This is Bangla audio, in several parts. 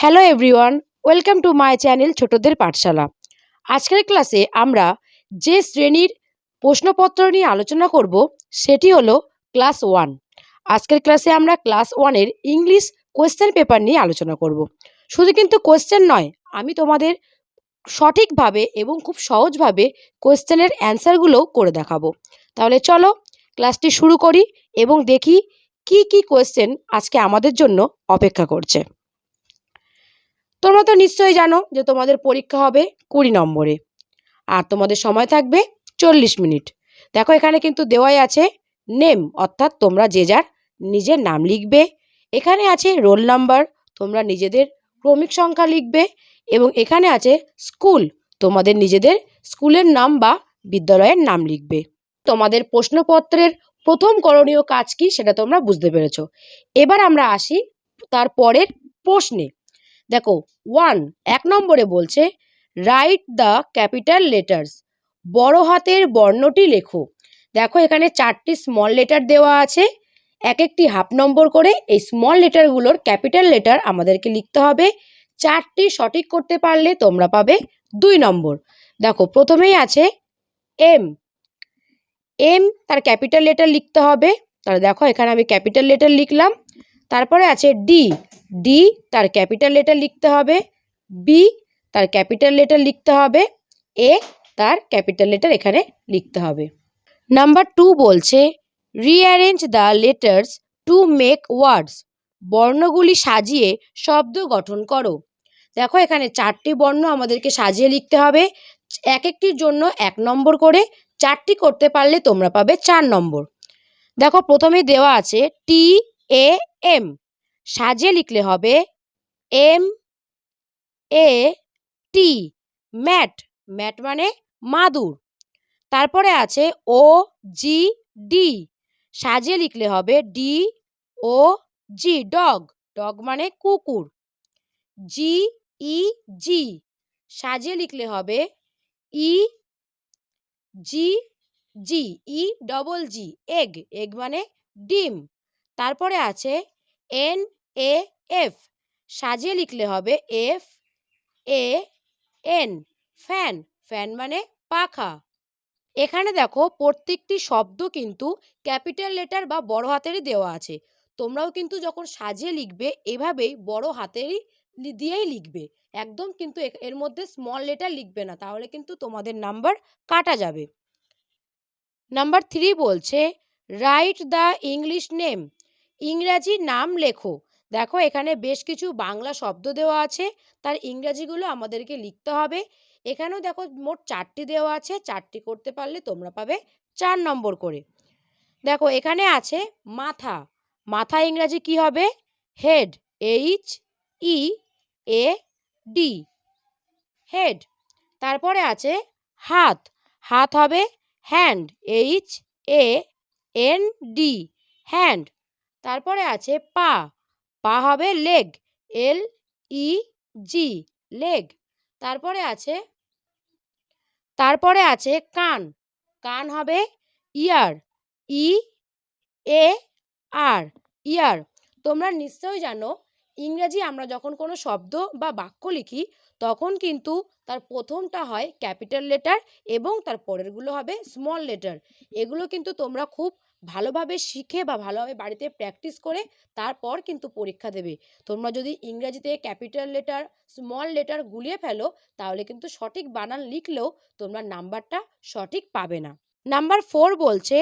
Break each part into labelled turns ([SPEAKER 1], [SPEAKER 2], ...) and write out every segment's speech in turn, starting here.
[SPEAKER 1] Hello everyone welcome to my channel ছোটদের পাঠশালা আজকের ক্লাসে আমরা যে শ্রেণির প্রশ্নপত্র নিয়ে আলোচনা করব সেটি হলো ক্লাস ওয়ান আজকের ক্লাসে আমরা ক্লাস ওয়ানের ইংলিশ কোয়েশ্চেন পেপার নিয়ে আলোচনা করব শুধু কিন্তু কোয়েশ্চেন নয় আমি তোমাদের সঠিকভাবে এবং খুব সহজভাবে কোয়েশ্চেনের অ্যান্সারগুলোও করে দেখাবো তাহলে চলো ক্লাসটি শুরু করি এবং দেখি কি কি কোয়েশ্চেন আজকে আমাদের জন্য অপেক্ষা করছে তোমরা তো নিশ্চয়ই জানো যে তোমাদের পরীক্ষা হবে কুড়ি নম্বরে। আর তোমাদের সময় থাকবে চল্লিশ মিনিট। দেখো এখানে কিন্তু দেওয়াই আছে নেম, অর্থাৎ তোমরা যে যার নিজের নাম লিখবে। এখানে আছে রোল নাম্বার, তোমরা নিজেদের ক্রমিক সংখ্যা লিখবে। এবং এখানে আছে স্কুল, তোমাদের নিজেদের স্কুলের নাম বা বিদ্যালয়ের নাম লিখবে। তোমাদের প্রশ্নপত্রের প্রথম করণীয় কাজ কি সেটা তোমরা বুঝতে পেরেছ। এবার আমরা আসি তার পরের প্রশ্নে। দেখো ওয়ান এক নম্বরে বলছে রাইট দ্য ক্যাপিটাল লেটার্স বড় হাতের বর্ণটি লেখো। দেখো, এখানে চারটি স্মল লেটার দেওয়া আছে, এক একটি হাফ নম্বর করে এই স্মল লেটারগুলোর ক্যাপিটাল লেটার আমাদেরকে লিখতে হবে। চারটি সঠিক করতে পারলে তোমরা পাবে দুই নম্বর। দেখো, প্রথমেই আছে এম এম তার ক্যাপিটাল লেটার লিখতে হবে। তাহলে দেখো, এখানে আমি ক্যাপিটাল লেটার লিখলাম। তারপরে আছে ডি। ডি তার ক্যাপিটাল লেটার লিখতে হবে। বি তার ক্যাপিটাল লেটার লিখতে হবে। এ তার ক্যাপিটাল লেটার এখানে লিখতে হবে। নাম্বার টু বলছে rearrange the letters to make words বর্ণগুলি সাজিয়ে শব্দ গঠন করো। দেখো এখানে চারটি বর্ণ আমাদেরকে সাজিয়ে লিখতে হবে। এক একটির জন্য এক নম্বর করে চারটি করতে পারলে তোমরা পাবে চার নম্বর। দেখো প্রথমে দেওয়া আছে টি এ এম সাজিয়ে লিখলে হবে M A T mat. Mat মানে মাদুর। তারপরে আছে ও জি ডি সাজিয়ে লিখলে হবে D O G dog. Dog মানে কুকুর। জি ই জি সাজিয়ে লিখলে হবে E G G E double G egg egg মানে ডিম। তারপরে আছে এন, এ, এফ। সাজিয়ে লিখলে হবে F, A, N. Fan fan মানে পাখা। এখানে দেখো প্রত্যেকটি শব্দ কিন্তু ক্যাপিটাল লেটার বা বড় হাতেরই দেওয়া আছে। তোমরাও কিন্তু যখন সাজিয়ে লিখবে, এভাবেই বড় হাতেরই দিয়েই লিখবে। একদম কিন্তু এর মধ্যে স্মল লেটার লিখবে না, তাহলে কিন্তু তোমাদের নাম্বার কাটা যাবে। নাম্বার থ্রি বলছে রাইট দ্য ইংলিশ নেম ইংরাজি নাম লেখো। দেখো, এখানে বেশ কিছু বাংলা শব্দ দেওয়া আছে। তার ইংরাজিগুলো আমাদেরকে লিখতে হবে। এখানেও দেখো, মোট চারটি দেওয়া আছে। চারটি করতে পারলে তোমরা পাবে চার নম্বর করে। দেখো, এখানে আছে মাথা। মাথা ইংরাজি কি হবে? Head H E A D head. তারপরে আছে হাত। হাত হবে hand H A N D hand. তারপরে আছে পা। পা হবে লেগ। এল ই জি, লেগ। তারপরে আছে তারপরে আছে কান। কান হবে ইয়ার, ই এ আর, ইয়ার। তোমরা নিশ্চয়ই জানো, ইংরেজি আমরা যখন কোনো শব্দ বা বাক্য লিখি, তখন কিন্তু তার প্রথমটা হয় ক্যাপিটাল লেটার এবং তার পরেরগুলো হবে স্মল লেটার। এগুলো কিন্তু তোমরা খুব ভালোভাবে শিখে বা ভালোভাবে বাড়িতে প্র্যাকটিস করে তারপর কিন্তু পরীক্ষা দেবে। তোমরা যদি ইংরেজিতে ক্যাপিটাল লেটার স্মল লেটার গুলিয়ে ফেলো, তাহলে কিন্তু সঠিক বানান লিখলেও তোমরা নাম্বারটা সঠিক পাবে না। নাম্বার ফোর বলছে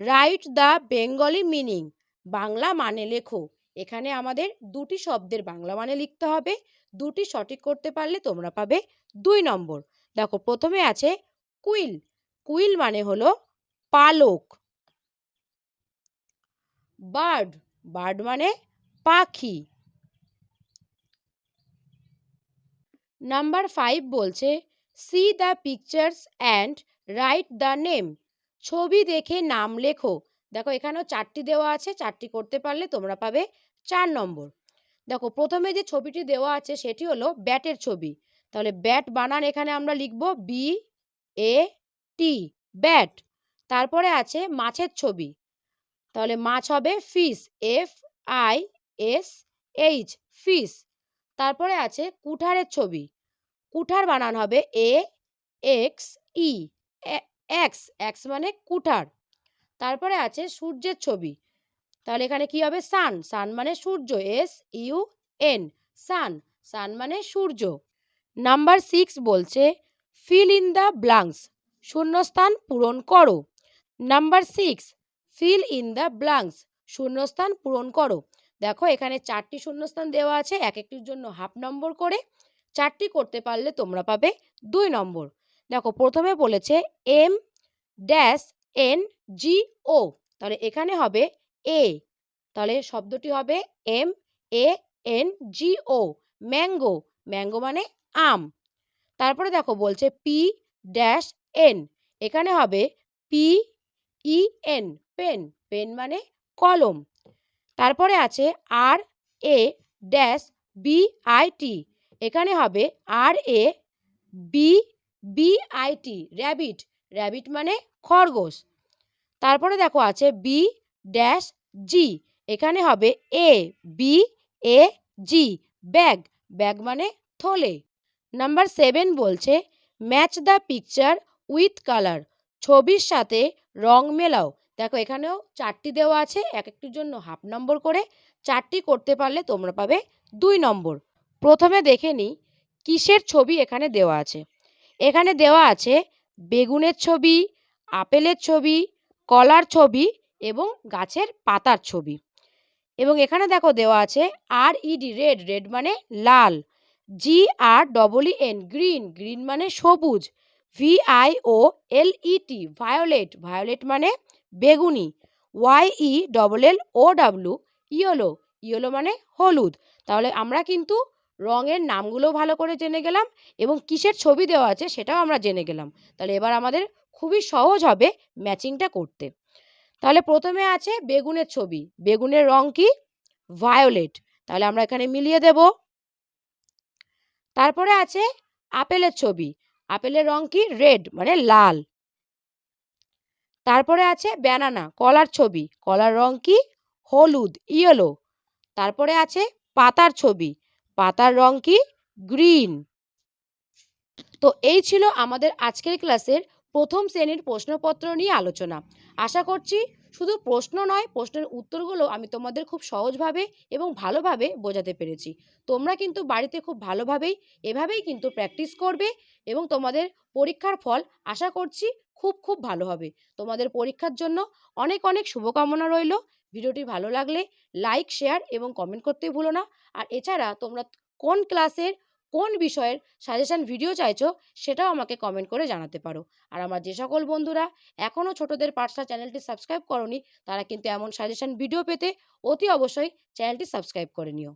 [SPEAKER 1] রাইট দ্য বেঙ্গলি মিনিং বাংলা মানে লেখো। এখানে আমাদের দুটি শব্দের বাংলা মানে লিখতে হবে। দুটি সঠিক করতে পারলে তোমরা পাবে দুই নম্বর। দেখো, প্রথমে আছে কুইল। কুইল মানে হলো পালক। বার্ড বার্ড মানে পাখি। নাম্বার ফাইভ বলছে see the pictures and write the name ছবি দেখে নাম লেখো। দেখো, এখানেও চারটি দেওয়া আছে, চারটি করতে পারলে তোমরা পাবে চার নম্বর। দেখো, প্রথমে যে ছবিটি দেওয়া আছে, সেটি হলো ব্যাটের ছবি। তাহলে ব্যাট বানান এখানে আমরা লিখব বি এ টি ব্যাট। তারপরে আছে মাছের ছবি। তাহলে মাছ হবে fish F I S H fish. তারপরে আছে কুঠারের ছবি। কুঠার বানান হবে A X E axe x মানে কুঠার। তারপরে আছে সূর্যের ছবি। তাহলে এখানে কি হবে? সান সান মানে সূর্য S U N sun sun মানে সূর্য। নাম্বার সিক্স বলছে ফিল ইন দ্য ব্লাঙ্কস শূন্যস্থান পূরণ করো। Number six fill in the blanks শূন্যস্থান পূরণ করো। দেখো, এখানে চারটি শূন্যস্থান দেওয়া আছে এক একটির জন্য হাফ নম্বর করে। চারটি করতে পারলে তোমরা পাবে দুই নম্বর দেখো, প্রথমে বলেছে M dash N G O তাহলে এখানে হবে এ তাহলে শব্দটি হবে M A N G O mango mango মানে আম। তারপরে দেখো, বলছে পি ড্যাশ এন এখানে হবে P E N pen pen মানে কলম। তারপরে আছে R A dash B I T. এখানে হবে R A B B I T, rabbit. Rabbit মানে খরগোশ। তারপরে দেখো আছে বি ড্যাশ জি। এখানে হবে A, B, A, G, bag. Bag মানে থলে। নাম্বার সেভেন বলছে, match the picture with colour. ছবির সাথে রং মেলাও। দেখো এখানেও চারটি দেওয়া আছে এক একটির জন্য হাফ নম্বর করে। চারটি করতে পারলে তোমরা পাবে দুই নম্বর প্রথমে দেখে নিই কিসের ছবি এখানে দেওয়া আছে। এখানে দেওয়া আছে বেগুনের ছবি, আপেলের ছবি, কলার ছবি এবং গাছের পাতার ছবি। এবং এখানে দেখো দেওয়া আছে আর ইডি রেড রেড মানে লাল। G R double N green green মানে সবুজ। V I O L E T violet violet মানে বেগুনি, Y E double L O W, yellow yellow মানে হলুদ। তাহলে আমরা কিন্তু রঙের নামগুলো ভালো করে জেনে গেলাম এবং কিসের ছবি দেওয়া আছে সেটাও আমরা জেনে গেলাম। তাহলে এবার আমাদের খুবই সহজ হবে ম্যাচিংটা করতে। তাহলে প্রথমে আছে বেগুনের ছবি। বেগুনের রং কি? ভায়োলেট। তাহলে আমরা এখানে মিলিয়ে দেব। তারপরে আছে আপেলের ছবি। আপেলের রং কি? রেড মানে লাল। তারপরে আছে ব্যানানা কলার ছবি। কলার রং কি? হলুদ ইয়েলো তারপরে আছে পাতার ছবি। পাতার রং কি? গ্রিন তো এই ছিল আমাদের আজকের ক্লাসের প্রথম শ্রেণির প্রশ্নপত্র নিয়ে আলোচনা। আশা করছি শুধু প্রশ্ন নয়, প্রশ্নের উত্তরগুলো আমি তোমাদের খুব সহজভাবে এবং ভালোভাবে বোঝাতে পেরেছি। তোমরা কিন্তু বাড়িতে খুব ভালোভাবেই, এভাবেই কিন্তু প্র্যাকটিস করবে এবং তোমাদের পরীক্ষার ফল আশা করছি খুব খুব ভালো হবে। তোমাদের পরীক্ষার জন্য অনেক অনেক শুভকামনা রইল। ভিডিওটি ভালো লাগলে লাইক, শেয়ার এবং কমেন্ট করতে ভুলো না। আর এছাড়া তোমরা কোন ক্লাসের কোন বিষয়ের সাজেশান ভিডিও চাইছো সেটাও আমাকে কমেন্ট করে জানাতে পারো। আর আমার যে সকল বন্ধুরা এখনও ছোটদের পাঠশালা চ্যানেলটি সাবস্ক্রাইব করনি, তারা কিন্তু এমন সাজেশান ভিডিও পেতে অতি অবশ্যই চ্যানেলটি সাবস্ক্রাইব করে নিও।